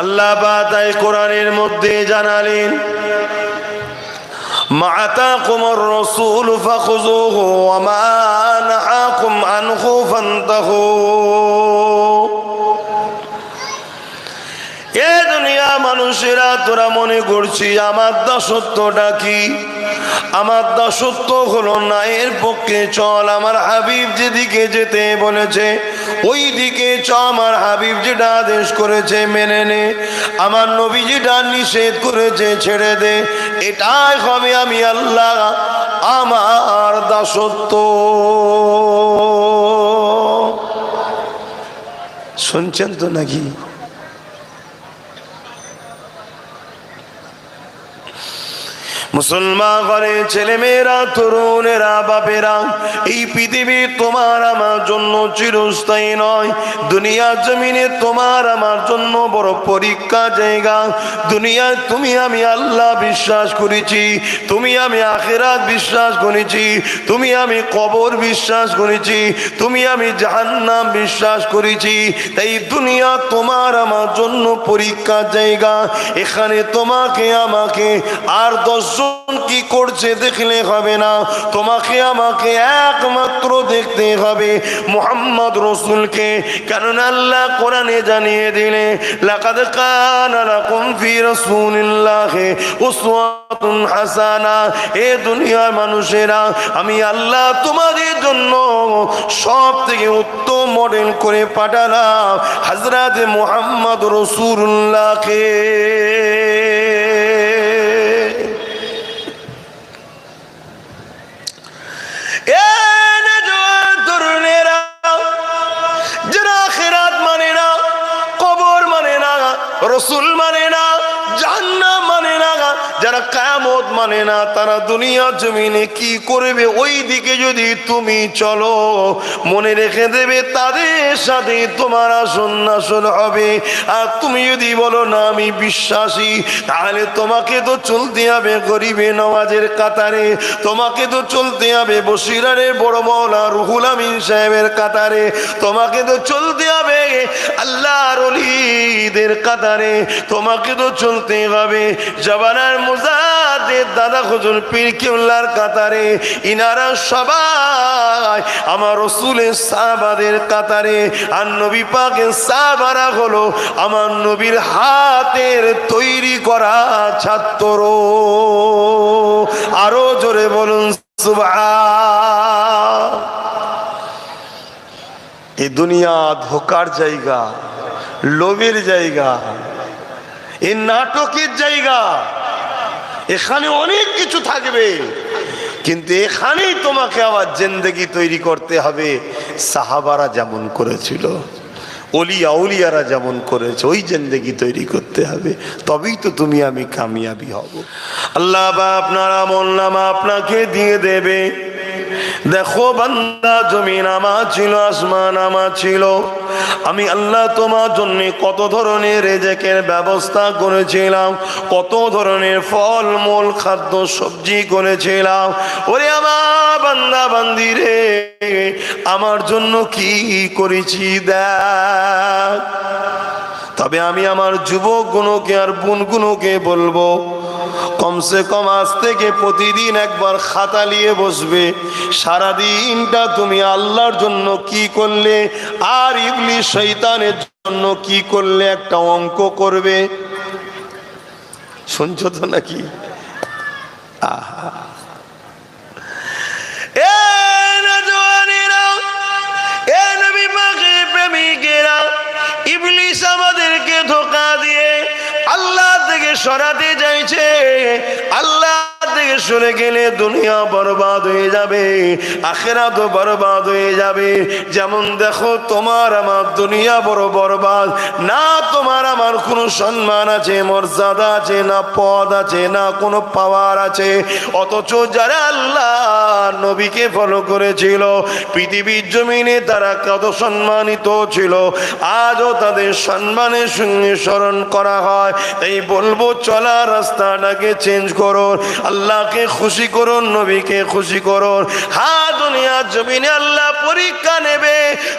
আল্লাহ তাই কোরআনের মধ্যে জানালেন, মা এ দুনিয়া মানুষেরা তোরা মনে করছি আমার দাসত্বটা কি? আমার দাসত্ব হলো নায়ের পক্ষে চল। আমার হাবিব যেদিকে যেতে বলেছে ওই দিকে চ। আমার হাবিব যেটা আদেশ করেছে, মেনে নে। আমার নবী যেটা নিষেধ করেছে, ছেড়ে দে। এটাই হবে আমি আল্লাহ, আমার দাসত্ব। শুনছেন তো নাকি? মুসলমান ঘরে ছেলে মেয়েরা তরুণেরা, বাপেরা, এই পৃথিবী তোমার আমার জন্য চিরস্থায়ী নয়। দুনিয়া জমিনে তোমার আমার জন্য বড় পরীক্ষা জায়গা। দুনিয়ায় তুমি আমি আল্লাহ বিশ্বাস করেছি, তুমি আমি আখেরাত বিশ্বাস করেছি, তুমি আমি কবর বিশ্বাস করেছি, তুমি আমি জাহান্নাম বিশ্বাস করেছি। তাই দুনিয়া তোমার আমার জন্য পরীক্ষা জায়গা। এখানে তোমাকে, আমাকে আর দশজন কি করছে দেখলে হবে না। তোমাকে, আমাকে একমাত্র দেখতে হবে মোহাম্মদ রসুলকে। কারণ আল্লাহ কোরআনে জানিয়ে দিলে, লাকাদ কানা লাকুম ফি রাসূলিল্লাহি হাসানা। এ দুনিয়ার মানুষেরা, আমি আল্লাহ তোমাদের জন্য সব থেকে উত্তম মডেল করে পাঠালাম হযরত মুহাম্মদ রসুল্লাহকে রসুল মানে না। যারা কায়ামত মানে না, তারা দুনিয়া জমিনে কি করবে? ওই দিকে যদি তুমি চলো, মনে রেখে দেবে তাদের সাথে তোমার আসন হবে। আর তুমি যদি বলো, না, আমি বিশ্বাসী, তাহলে তোমাকে তো চলতে হবে গরিবে নওয়াজের কাতারে। তোমাকে তো চলতে হবে বসিরারের বড় মৌলা রুহুল আমিন সাহেবের কাতারে। তোমাকে তো চলতে হবে আল্লাহর অলিদের কাতারে। তোমাকে তো চলতে হবে জবানার দাদা খুজুর পীর কাতারে, ইনারা সবাই আমার রসুলের কাতারে, আর হলো আমার নবীর হাতের তৈরি করা ছাত্র। আরও জোরে বলুন এই দুনিয়া ধোকার জায়গা, লোভের জায়গা, এই নাটকের জায়গা। এখানে অনেক কিছু থাকবে। কিন্তু এখানেই তোমাকে আবার জেন্দেগি তৈরি করতে হবে। সাহাবারা যেমন করেছিল। অলিয়া উলিয়ারা যেমন করেছে, ওই জেন্দেগি তৈরি করতে হবে। তবেই তো তুমি আমি কামিয়াবি হব। আল্লাহ বা আপনার আমল নামা আপনাকে দিয়ে দেবে। দেখো বান্দা, জমিন আমার ছিল, আসমান আমার ছিল। আমি আল্লাহ তোমার জন্য কত ধরনের রেজেকের ব্যবস্থা করেছিলাম, কত ধরনের ফল মূল খাদ্য, সবজি করেছিলাম। ওরে আমার বান্দা বান্দি রে, আমার জন্য কি করেছি দেখ। তবে আমি আমার যুবক গুণকে আর বোন গুণকে বলব, কমসে কম আজ থেকে প্রতিদিন একবার খাতা নিয়ে বসবে, সারাদিনটা তুমি আল্লাহর জন্য কি করলে আর ইবলি শৈতানের জন্য কি করলে একটা অঙ্ক করবে? শুনছো তো নাকি? আহা। সরাতে চাইছে আল্লাহ সরে গেলে দুনিয়া বরবাদ হয়ে যাবে আখেরা তো বরবাদ হয়ে যাবে। যেমন দেখো, তোমার আমার দুনিয়া বড় বরবাদ। না, তোমার আমার কোনো সম্মান আছে, মর্যাদা আছে, না পদ আছে, না কোনো পাওয়ার আছে। অথচ যারা আল্লাহ নবীকে ফলো করেছিল, পৃথিবীর জমিনে তারা কত সম্মানিত ছিল। আজও তাদের সম্মানের সঙ্গে স্মরণ করা হয়। তাই বলব, চলা রাস্তাটাকে চেঞ্জ করো। আল্লাহ আল্লাহকে খুশি করুন, নবীকে খুশি করুন। হা দুনিয়া জমিনে আল্লাহ পরীক্ষা নেবে।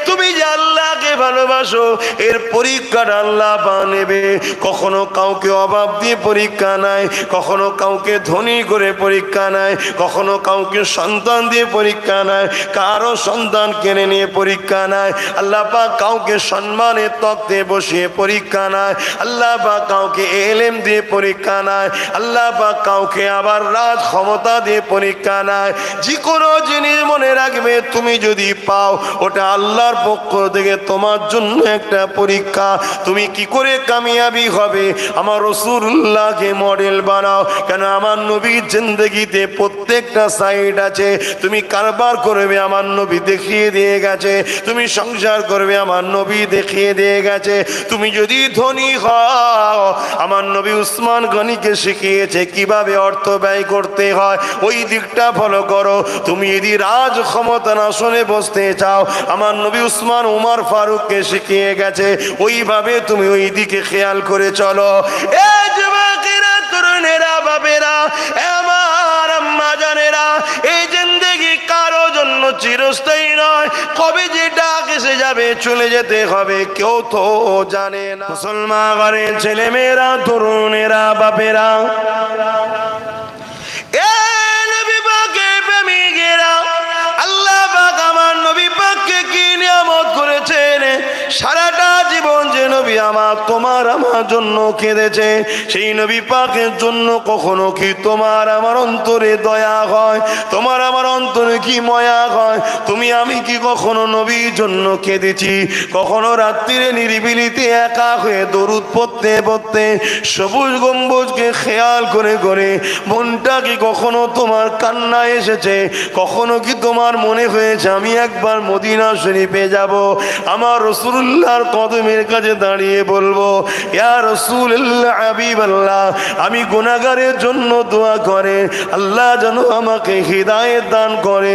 তুমি যে আল্লাহকে ভালোবাসো, এর পরীক্ষাটা আল্লাহ পা নেবে। কখনো কাউকে অভাব দিয়ে পরীক্ষা নাই কখনো কাউকে ধনী করে পরীক্ষা নাই কখনো কাউকে সন্তান দিয়ে পরীক্ষা নাই কারও সন্তান কেনে নিয়ে পরীক্ষা নাই আল্লাহ পাক কাউকে সম্মানের তত্ত্বে বসিয়ে পরীক্ষা নাই আল্লাহ পাক কাউকে এলেম দিয়ে পরীক্ষা নাই আল্লাহ পাক কাউকে আবার রাজ ক্ষমতা দিয়ে পরীক্ষা নাই যে কোনো জিনিস মনে রাখবে, তুমি যদি পাও, ওটা আল্লাহর পক্ষ থেকে তোমার জন্য একটা পরীক্ষা। তুমি কি করে কামিয়াবি হবে? আমার রসুল্লাহকে মডেল বানাও। কেন আমার নবীর জিন্দগিতে প্রত্যেকটা সাইড আছে। তুমি কারবার করবে, আমার নবী দেখিয়ে দিয়ে গেছে। তুমি সংসার করবে, আমার নবী দেখিয়ে দিয়ে গেছে। তুমি যদি ধনী হও, আমার নবী উসমান গনিকে শিখিয়েছে কীভাবে অর্থ ব্যয় করতে হয়। ওই দিকটা ফলো করো। তুমি যদি রাজ ক্ষমতার আসনে বসতে চাও, আমার নবী উসমান উমার ফারুককে শিখিয়ে গেছে, ওইভাবে তুমি ওই দিকে খেয়াল করে চলো। এ যুবকেরা, তরুণেরা বাবেরা আমার আম্মা জানেরা এই জিন্দেগি কারও জন্য চিরস্থায়ী নয়। কবে যে ডাক এসে যাবে, চলে যেতে হবে, কেউ তো জানে না। মুসলমান ঘরের ছেলে মেয়েরা তরুণেরা, বাপেরা সারাটা জীবন যে নবী আমার তোমার আমার জন্য কেঁদেছে, সেই নবী পাকের জন্য কখনো কি তোমার আমার অন্তরে দয়া হয়? তোমার আমার অন্তরে কি ময়া হয়? তুমি, আমি কি কখনো নবীর জন্য কেঁদেছি? কখনো রাত্রিরে নিরিবিলিতে একা হয়ে দরুদ পড়তে পড়তে, সবুজ গম্বুজকে খেয়াল করে করে মনটা কি কখনো তোমার কান্না এসেছে? কখনো কি তোমার মনে হয়েছে, আমি একবার মদিনা শরীফে যাব? আমার রসুল্লাহর কদমের কাছে দাঁড়িয়ে বলব আমি গুনাগারের জন্য দোয়া করে, আল্লাহ যেন আমাকে হৃদায়ত দান করে।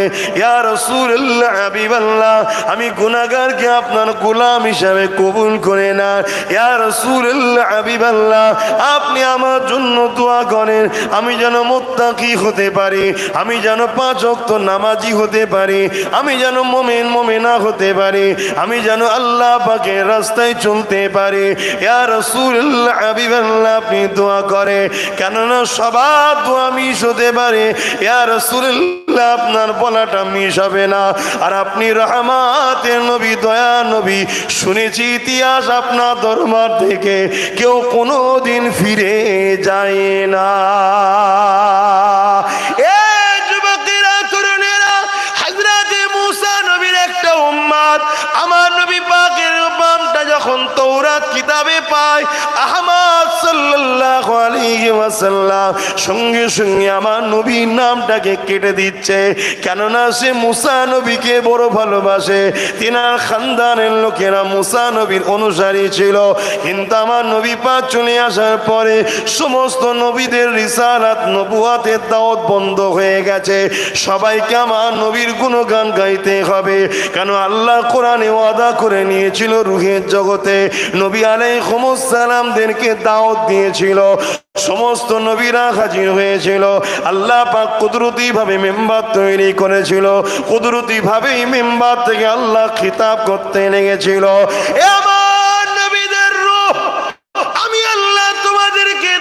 আমি গুনাগারকে আপনার গোলাম হিসাবে কবুল করে না। ইয়া রসুল্লাহ হাবিবাল্লাহ, আপনি আমার জন্য দোয়া করেন, আমি যেন মোত্তাকি হতে পারি, আমি যেন পাঁচ অক্ত নামাজি হতে পারি, আমি যেন মোমেন, মোমেনা হতে পারি, আমি যেন আল্লাহ পাকে রাস্তায় চলতে পারি আপনি দোয়া করে কেননা সবার দোয়া মিস হতে পারে, ইয়া রসুল্লাহ আপনার বলাটা মিস হবে না। আর আপনি রহমাতের নবী, দয়া নবী, শুনেছি ইতিহাস আপনার দরবার থেকে, কেউ কোনো দিন ফিরে যায় না। কিতাবে পায়? আহমদ সাল্লাল্লাহু আলাইহি ওয়াসাল্লাম সঙ্গে সঙ্গে আমার নবীর নামটাকে কেটে দিচ্ছে। কেননা সে মুসা নবীকে বড় ভালোবাসে। তিনার খানদানের লোকেরা মুসা নবীর অনুসারী ছিল। কিন্তু আমার নবী পাক চলে আসার পরে সমস্ত নবীদের রিসালাত, নবুয়াতের দাওয়াত বন্ধ হয়ে গেছে। সবাইকে আমার নবীর গুণগান গাইতে হবে। কেন আল্লাহ কোরআনে ওয়াদা করে নিয়েছিল রুহের জগতে। নবী আলাই সালামদেরকে দাওয়াত দিয়েছিল, সমস্ত নবীরা হাজির হয়েছিল। আল্লাহ পাক কুদরতি ভাবে মেম্বার তৈরি করেছিল। কুদরতি ভাবেই মেম্বার থেকে আল্লাহ খিতাব করতে লেগেছিল। আমি তোমাদেরকে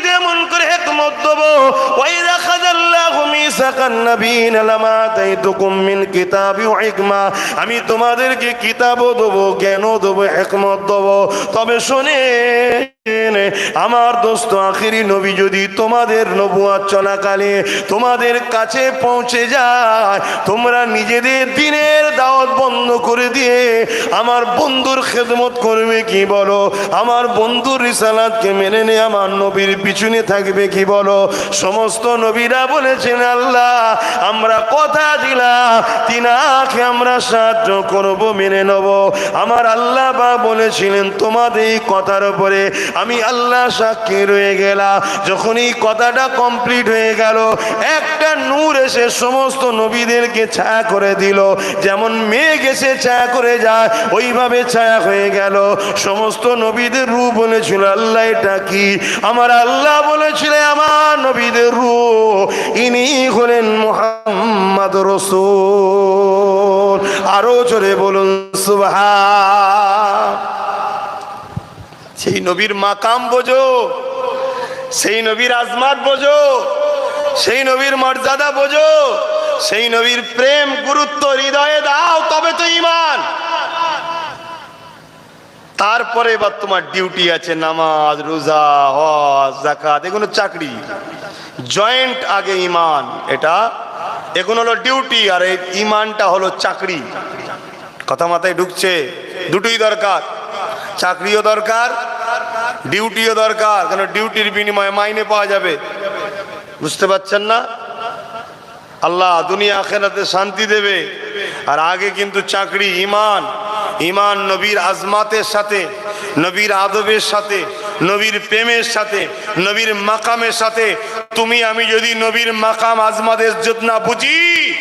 আমি তোমাদেরকে কিতাবও দেবো, জ্ঞানও দেবো একমত দেবো। তবে শুনে আমার দোস্ত আখিরি নবী যদি তোমাদের নবুয়া চলাকালে তোমাদের কাছে পৌঁছে যায়, তোমরা নিজেদের দিনের দাওয়াত বন্ধ করে দিয়ে আমার বন্ধুর খেদমত করবে কি বলো? আমার বন্ধুর রিসালাতকে মেনে নে আমার নবীর পিছনে থাকবে কি বলো? সমস্ত নবীরা বলেছেন, আল্লাহ, আমরা কথা দিলাম, তিনাকে আমরা সাহায্য করব, মেনে নেব। আমার আল্লাহ বা বলেছিলেন, তোমাদের এই কথার উপরে আমি আল্লাহ সাক্ষী রয়ে গেলাম। যখন এই কথাটা কমপ্লিট হয়ে গেল, একটা নূর এসে সমস্ত নবীদেরকে ছায়া করে দিল। যেমন মেঘ এসে ছায়া করে যায়, ওইভাবে ছায়া হয়ে গেল। সমস্ত নবীদের রূপ বলেছিল, আল্লাহ এটা কি? আমার আল্লাহ বলেছিল, আমার নবীদের রূপ। ইনি হলেন মোহাম্মদ রসুল। আরও জোরে বলুন সেই নবীর মাকাম বোঝো, সেই নবীর আজমাত বোঝো, সেই নবীর মর্যাদা বোঝো, সেই নবীর প্রেম, গুরুত্ব, হৃদয়ে দাও, তবে তো ইমান তারপরে এবার তোমার ডিউটি আছে, নামাজ, রোজা, হজ জাকাত এগুলো চাকরি। জয়েন্ট আগে ইমান এটা, এগুলো হলো ডিউটি, আর এই ইমানটা হলো চাকরি। কথা মাথায় ঢুকছে, দুটোই দরকার। চাকরিও দরকার, ডিউটিও দরকার, কেন ডিউটির বিনিময়ে মাইনে পাওয়া যাবে? বুঝতে পারছেন না? আল্লাহ দুনিয়া আখেরাতে শান্তি দেবে। আর আগে কিন্তু চাকরি ইমান ইমান নবীর আজমাতের সাথে, নবীর আদবের সাথে, নবীর প্রেমের সাথে, নবীর মাকামের সাথে। তুমি, আমি যদি নবীর মাকাম আজমাদের ইজ্জত না বুঝি,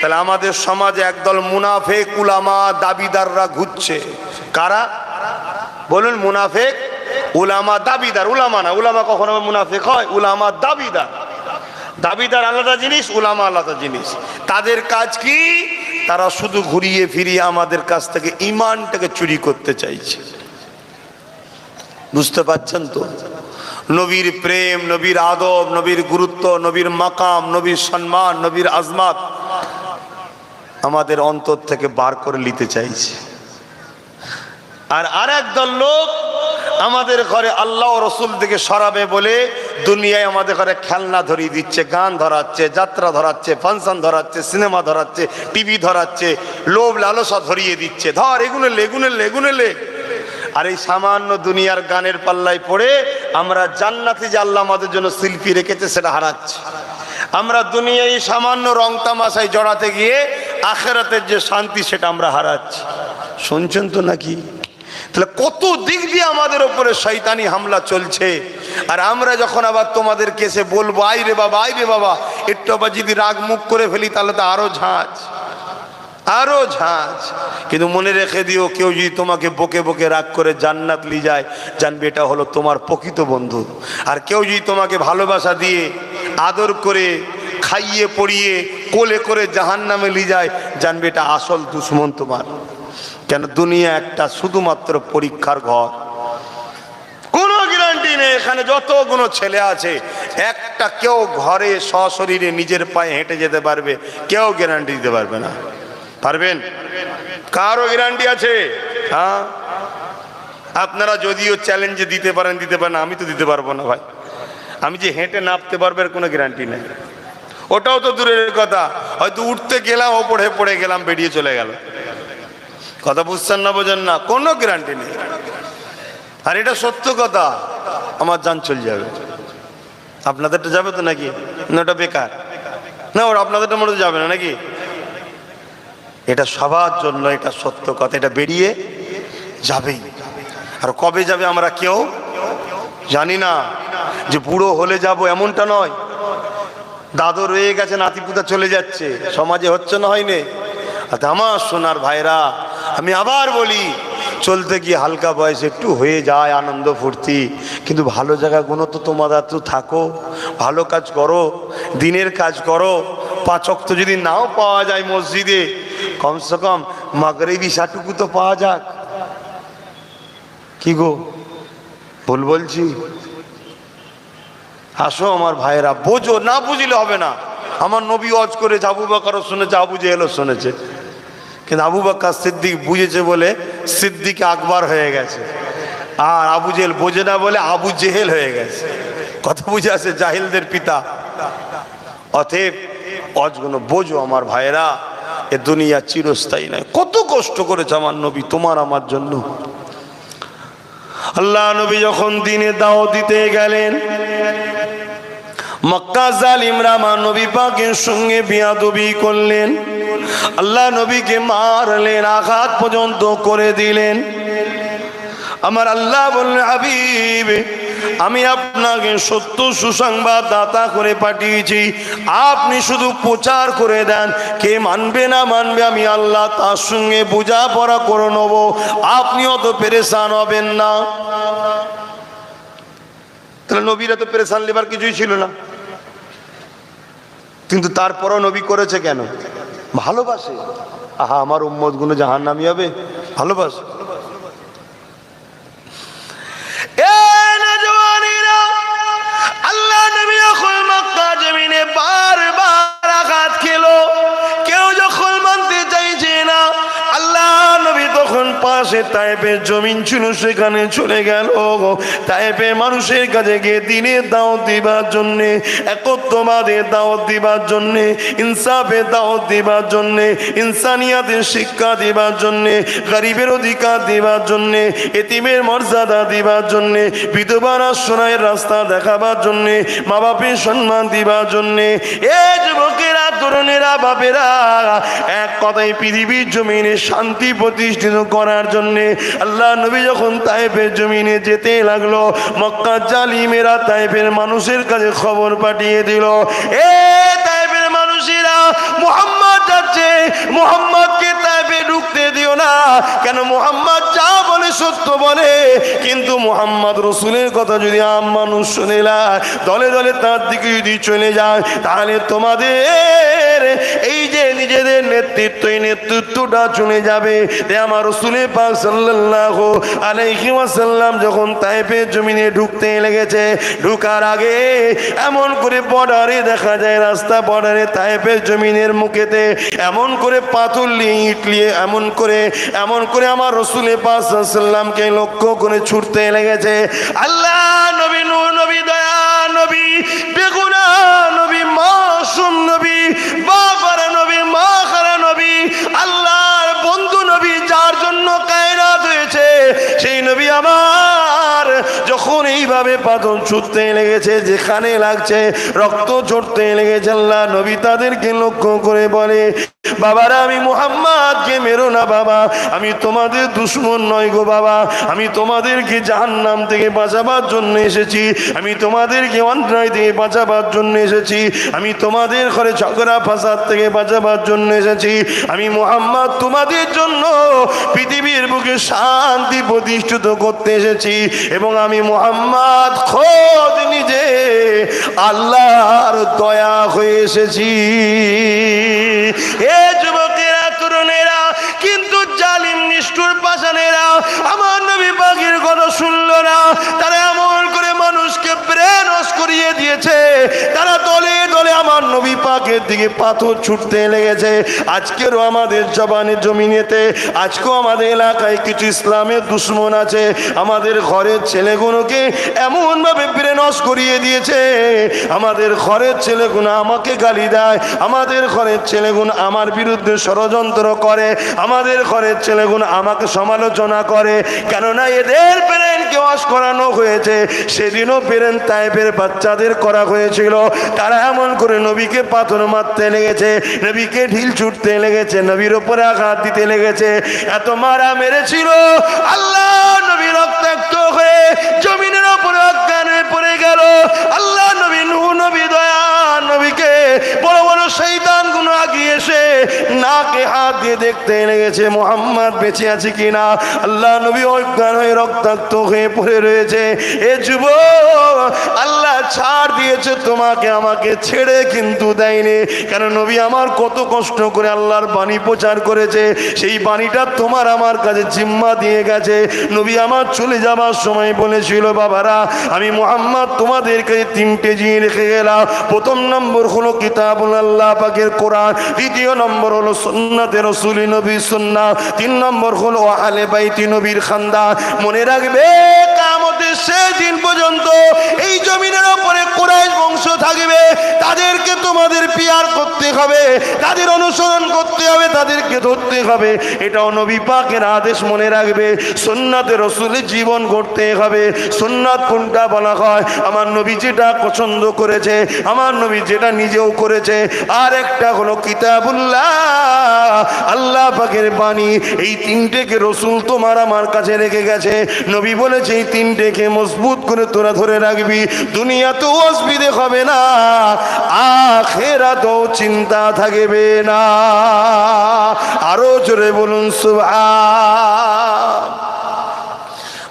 তাহলে আমাদের সমাজে একদল মুনাফে উলামা দাবিদাররা ঘুরছে। কারা? বলুন মুনাফেক, উলামা দাবিদার, উলামা না, উলামা কখনো মুনাফেক হয়? উলামা দাবিদার। দাবিদার আলাদা জিনিস, উলামা আলাদা জিনিস। তাদের কাজ কি? তারা শুধু ঘুরিয়ে ফিরিয়ে আমাদের কাছ থেকে ইমানটাকে চুরি করতে চাইছে। বুঝতে পারছেন তো? নবীর প্রেম, নবীর আদব, নবীর গুরুত্ব, নবীর মাকাম, নবীর সম্মান, নবীর আজমাত আমাদের অন্তর থেকে বার করে নিতে চাইছে। আর আর একদল লোক আমাদের ঘরে আল্লাহ রসুল থেকে সরাবে বলে দুনিয়ায় আমাদের ঘরে খেলনা ধরিয়ে দিচ্ছে, গান ধরাচ্ছে, যাত্রা ধরাচ্ছে, ফাংশন ধরাচ্ছে, সিনেমা ধরাচ্ছে, টিভি ধরাচ্ছে, লোভ লালসা ধরিয়ে দিচ্ছে। ধর এগুলো লেগুনে লেগুনে লে। আর এই সামান্য দুনিয়ার গানের পাল্লায় পড়ে আমরা জান্নাতি যে আল্লাহ আমাদের জন্য শিল্পী রেখেছে, সেটা হারাচ্ছে। আমরা দুনিয়ায় এই সামান্য রং তামাশায় জড়াতে গিয়ে আখেরাতের যে শান্তি, সেটা আমরা হারাচ্ছি। শুনছেন তো নাকি? তাহলে কত দিক দিয়ে আমাদের ওপরে শৈতানি হামলা চলছে? আর আমরা যখন আবার তোমাদের কেসে বলব আই রে বাবা আই রে বাবা, একটু আবার যদি রাগ মুখ করে ফেলি, তাহলে তো আরও ঝাঁজ আরও ঝাঁজ। কিন্তু মনে রেখে দিও, কেউ যদি তোমাকে বকে বকে রাগ করে জান্নাত লি যায়, জানবে এটা হলো তোমার প্রকৃত বন্ধু। আর কেউ যদি তোমাকে ভালোবাসা দিয়ে, আদর করে, খাইয়ে পড়িয়ে, কোলে করে জাহান নামে লি যায়, জানবে এটা আসল দুশ্মন তোমার। কেন দুনিয়া একটা শুধুমাত্র পরীক্ষার ঘর? কোনো গ্যারান্টি নেই। এখানে যতগুলো ছেলে আছে, একটা কেউ ঘরে সশরীরে নিজের পায়ে হেঁটে যেতে পারবে, কেউ গ্যারান্টি দিতে পারবে না। পারবেন? কারও গ্যারান্টি আছে? হ্যাঁ? আপনারা যদিও চ্যালেঞ্জে দিতে পারেন দিতে পারেন আমি তো দিতে পারব না ভাই। আমি যে হেঁটে নামতে পারবে এর কোনো গ্যারান্টি নেই। ওটাও তো দূরের কথা। হয়তো উঠতে গেলাম, ওপরে পড়ে গেলাম, বেরিয়ে চলে গেল কথা বুঝছেন না বোঝেন না, কোনো গ্যারান্টি নেই। আর এটা সত্য কথা, আমার যান চলে যাবে। আপনাদেরটা যাবে তো নাকি? না, ওটা বেকার। না ওটা আপনাদেরটা মনে যাবে না নাকি? এটা সবার জন্য এটা সত্য কথা, এটা বেরিয়ে যাবেই। আর কবে যাবে আমরা কেউ জানি না। যে বুড়ো হলে যাব এমনটা নয়। দাদু রয়ে গেছে, নাতিপুতা চলে যাচ্ছে। সমাজে হচ্ছে না হয়নি। আর আমার সোনার ভাইরা আমি আবার বলি, চলতে গিয়ে হালকা বয়সে একটু হয়ে যায় আনন্দ ফুর্তি। কিন্তু ভালো জায়গাগুলো তো তোমাদের তো থাকো। ভালো কাজ করো, দিনের কাজ করো। পাচক তো যদি নাও পাওয়া যায় মসজিদে, কমসে কম মাগরেবি সাটুকু তো পাওয়া যাক। কি গো? ভুল বলছি? আসো আমার ভাইয়েরা, বোঝো, না বুঝলে হবে না। আমার নবী অজ করে আবু বাকারও শুনেছে, আবু যে এলো শুনেছে। কিন্তু আবু বাক্কা সিদ্দিক বুঝেছে বলে সিদ্দিক আকবর হয়ে গেছে। আর আবু জেহেল বোঝে না বলে আবু জেহেল হয়ে গেছে। কথা বুঝে আছে জাহিলদের পিতা। অতএব অজগুলো বোঝো আমার ভাইয়েরা, এ দুনিয়া চিরস্থায়ী নয়। কত কষ্ট করেছে আমার নবী, তোমার আমার জন্য। আল্লাহ নবী যখন দিনে দাও দিতে গেলেন, মক্কা জালিমরা মা নবী পাকের সঙ্গে বিয়াদবি করলেন। আল্লাহ নবীকে মারলেন, আঘাত পর্যন্ত করে দিলেন। আমার আল্লাহ বললেন, হাবিব, আমি আপনাকে সত্য সুসংবাদ দাতা করে পাঠিয়েছি। আপনি শুধু প্রচার করে দেন, কে মানবে না মানবে আমি আল্লাহ তার সঙ্গে বোঝাপড়া করে নেব। আপনি অত পেরেশান হবেন না। তাহলে নবীরা তো পেরেশান লেবার কিছুই ছিল না। কিন্তু তারপরও নবী করেছে কেন? ভালোবাসে। আহা আমার উম্মতগুলো জাহান নামি হবে। ভালোবাসে। পাশে তাইপের জমিন ছিল, সেখানে চলে গেল তাইপের মানুষের কাছে গিয়ে দিনের দাওয়াত দিবার জন্যে একত্ববাদের দাওয়াত দিবার জন্যে, ইনসাফের দাওয়াত দিবার জন্যে, ইনসানিয়াতের শিক্ষা দিবার জন্যে, গরিবের অধিকার দিবার জন্যে, এতিমের মর্যাদা দিবার জন্যে, বিধবার আশ্রয়ের রাস্তা দেখাবার জন্যে মা বাপের সম্মান দিবার জন্যে। এ যুবকেরা তরুণেরা বাপেরা, এক কথায় পৃথিবীর জমিনে শান্তি প্রতিষ্ঠিত করার জন্যে আল্লাহ নবী যখন তাইফের জমিনে যেতে লাগল, মক্কা জালিমেরা তাইফের মানুষের কাছে খবর পাঠিয়ে দিল, এ তাইফের মানুষেরা, মোহাম্মদ যাচ্ছে, মোহাম্মদকে তাইফে ঢুকতে দিও না, কেন মোহাম্মদ যা বলে, সত্য বলে। কিন্তু মোহাম্মদ রসুলের কথা যদি আম মানুষ শুনে দলে দলে তার দিকে যদি চলে যায়, তাহলে তোমাদের এই যে নিজেদের নেতৃত্ব, এই নেতৃত্বটা চলে যাবে। তে আমার রসুলের পাক সাল্লাল্লাহু আলাইহি ওয়াসাল্লাম যখন তাইফের জমিনে ঢুকতে লেগেছে, ঢুকার আগে এমন করে বর্ডারে দেখা যায়, রাস্তা বর্ডারে তাইফের জমিনের মুখেতে এমন করে পাথর নিয়ে ইট নিয়ে এমন করে এমন করে আমার রসুলের পাক সাল্লামকে লক্ষ্য করে ছুটতে লেগেছে। আল্লাহ নবী নবী দয়া, নবী বেগুনা, নবী মাসুম, নবী বাবার নবী মা খারা নবী, আল্লাহর বন্ধু নবী যার জন্য কায়রাত হয়েছে, সেই নবী আমার এইভাবে পাথর ছুটতে লেগেছে, যেখানে লাগছে রক্ত চড়তে লেগেছে, আল্লাহ নবী তাদেরকে লক্ষ্য করে বলে, বাবারা, আমি মোহাম্মদকে মেরো না, বাবা। আমি তোমাদের দুশ্মন নয় গো, বাবা। আমি তোমাদেরকে জাহান্নাম থেকে বাঁচাবার জন্য এসেছি। আমি তোমাদেরকে অন্যায় থেকে বাঁচাবার জন্য এসেছি। আমি তোমাদের ঘরে ঝগড়া, ফাসাদ থেকে বাঁচাবার জন্য এসেছি। আমি মোহাম্মদ তোমাদের জন্য পৃথিবীর বুকে শান্তি প্রতিষ্ঠিত করতে এসেছি এবং আমি মোহাম্মদ খোদ নিজে, আল্লাহর দয়া হয়ে এসেছি। এ যুবকেরা, তরুণেরা, কিন্তু জালিম, নিষ্ঠুর পাশানেরা আমার নবী পাখির কথা শুনল না। তারা এমন করে মানুষকে ব্রেনস করিয়ে দিয়েছে। তারা দলে দলে আমার নবী পাকের দিকে পাথর ছুটতে লেগেছে। আজকেরও আমাদের জবানের জমিনেতে, আজকেও আমাদের এলাকায় কিছু ইসলামের দুশ্মন আছে। আমাদের ঘরের ছেলেগুলোকে এমনভাবে ব্রেনস করিয়ে দিয়েছে। আমাদের ঘরের ছেলেগুলো আমাকে গালি দেয়। আমাদের ঘরের ছেলেগুলো আমার বিরুদ্ধে ষড়যন্ত্র করে। আমাদের ঘরের ছেলেগুলো আমাকে সমালোচনা করে। কেননা এদের প্যারেন্টকে ওয়াশ করানো হয়েছে। সেদিনও প্যারেন্ট টাইপের বাচ্চাদের করা হয়েছিল। তারা এমন করে নবীকে পাথর মারতে লেগেছে, নবীকে ঢিল ছুটতে লেগেছে, নবীর ওপরে আঘাত দিতে লেগেছে। এত মারা মেরেছিল, আল্লাহ নবী রক্তাক্ত হয়ে জমিনের ওপরে অজ্ঞান পড়ে গেল। আল্লাহ নবী নূহ, নবী দয়া, নবীকে বড় বড় শৈতানগুলো আগিয়ে এসে নাকে হাত দিয়ে দেখতে লেগেছে, মোহাম্মদ, বেঁচে আছে কিনা? আল্লাহ নবী অজ্ঞান হয়ে রক্তাক্ত হয়ে পড়ে রয়েছে। এ যুব আল্লাহ ছাড় দিয়েছে, তোমাকে আমাকে ছেড়ে কিন্তু দেয়নি। কেন নবী আমার কত কষ্ট করে আল্লাহর বাণী প্রচার করেছে, সেই বাণীটা তোমার আমার কাছে জিম্মা দিয়ে গেছে। নবী আমার চলে যাবার সময় বলেছিল, বাবারা, আমি মোহাম্মদ তোমাদের কাছে তিনটে জিনিস রেখে গেলাম। প্রথম নম্বর হলো কিতাবুল আল্লাহ পাকের কোরআন, দ্বিতীয় নম্বর হলো সুন্নাতের রসুলি নবী সুন্না তিন নম্বর হলো আলে বাইতি নবীর খান্দা মনে রাখবে, কামতের শেষ থাকবে, তাদেরকে তোমাদের পিয়ার করতে হবে, তাদের অনুসরণ করতে হবে, তাদেরকে ধরতে হবে। এটাও নবী আদেশ মনে রাখবে, সুন্নাতে রসুলের জীবন করতে হবে। সুন্নাত কোনটা বলা হয়? আমার নবী যেটা পছন্দ করেছে, আমার নবী যেটা নিজেও করেছে। আর একটা হলো কিতাবুল্লাহ, আল্লাহ পাকের বাণী, এই তিনটেকে রসুল তোমার আমার কাছে রেখে গেছে। নবী বলেছে, এই তিনটেকে মজবুত করে তোরা ধরে রাখবি। দুনিয়াতেও অসুবিধে হবে না, আখেরাতেও চিন্তা থাকবে না। আরও জোরে বলুন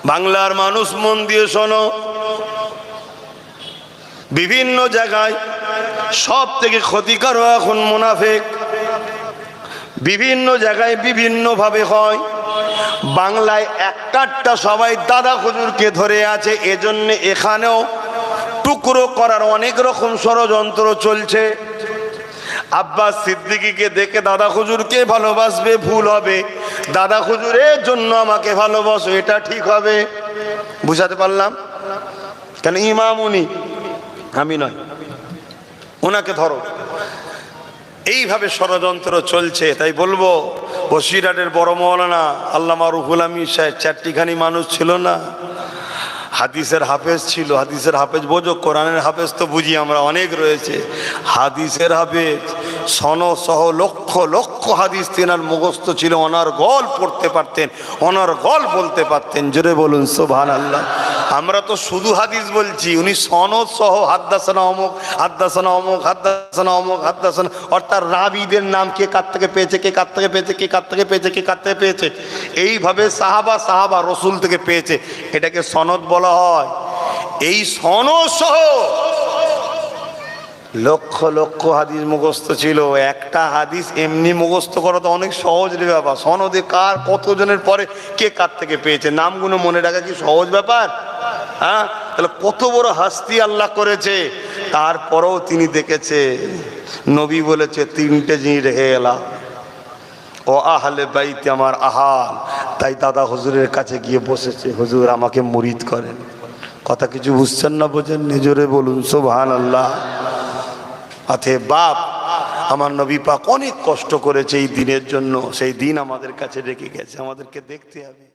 বাংলার মানুষ মন দিয়ে শোনো। বিভিন্ন জায়গায় সব থেকে ক্ষতিকারক এখন মুনাফেক। বিভিন্ন জায়গায় বিভিন্নভাবে হয়। বাংলায় একটা সবাই দাদা হুজুরকে ধরে আছে, এজন্য এখানেও টুকরো করার অনেক রকম ষড়যন্ত্র চলছে। আব্বাস সিদ্দিকিকে দেখে, দাদা হুজুরকে ভালোবাসবে? ভুল হবে। দাদা হুজুরের জন্য আমাকে ভালোবাসো, এটা ঠিক হবে। বুঝাতে পারলাম? কেন ইমাম উনি, আমি নয় ওনাকে ধরো। এইভাবে ষড়যন্ত্র চলছে, তাই বলব, বসিরহাটের বড় মৌলানা আল্লামা রুহুল আমি সাহেব, চারটিখানি মানুষ ছিল না? হাদিসের হাফেজ ছিল, হাদিসের হাফেজ বোঝো, কোরআনের হাফেজ তো বুঝি আমরা অনেক রয়েছে। হাদিসের হাফেজ সন সহ লক্ষ লক্ষ হাদিস তেনার মুখস্থ ছিল, ওনার গল পড়তে পারতেন, ওনার গল বলতে পারতেন। জোরে বলুন সোভান আল্লাহ আমরা তো শুধু হাদিস বলছি, উনি সনদ সহ হাদ্দাসানা অমুক হাদ্দাসানা অমুক হাদ্দাসানা অমুক, হাদ্দাসানা, অর্থাৎ রাবিদের নাম কে কার থেকে পেয়েছে, কে কার থেকে পেয়েছে, কে কার থেকে পেয়েছে, কে কার থেকে পেয়েছে, এইভাবে সাহাবা সাহাবা, রসুল থেকে পেয়েছে। এটাকে সনদ বলা হয়। এই সনদ সহ লক্ষ লক্ষ হাদিস মুখস্থ ছিল। একটা হাদিস এমনি মুখস্থ করা তো অনেক সহজ রে ব্যাপার। সনদে কার কতজনের পরে কে কার থেকে পেয়েছে? নামগুলো মনে রাখা কি সহজ ব্যাপার? হ্যাঁ? তাহলে কত বড় হাস্তি আল্লাহ করেছে। তারপরেও তিনি দেখেছে। নবী বলেছে, তিনটে জিনিস রেখে গেলাম। ও আহলে বাইতে আমার আহাল। তাই দাদা হুজুরের কাছে গিয়ে বসেছে। হুজুর আমাকে মুরিদ করেন। কথা কিছু বুঝছেন না বোঝেন? নিজরে বলুন সোভান আল্লাহ আথে বাপ, আমার নবী পাক অনেক কষ্ট করেছে এই দিনের জন্য। সেই দিন আমাদের কাছে রেখে গেছে। আমাদেরকে দেখতে হবে।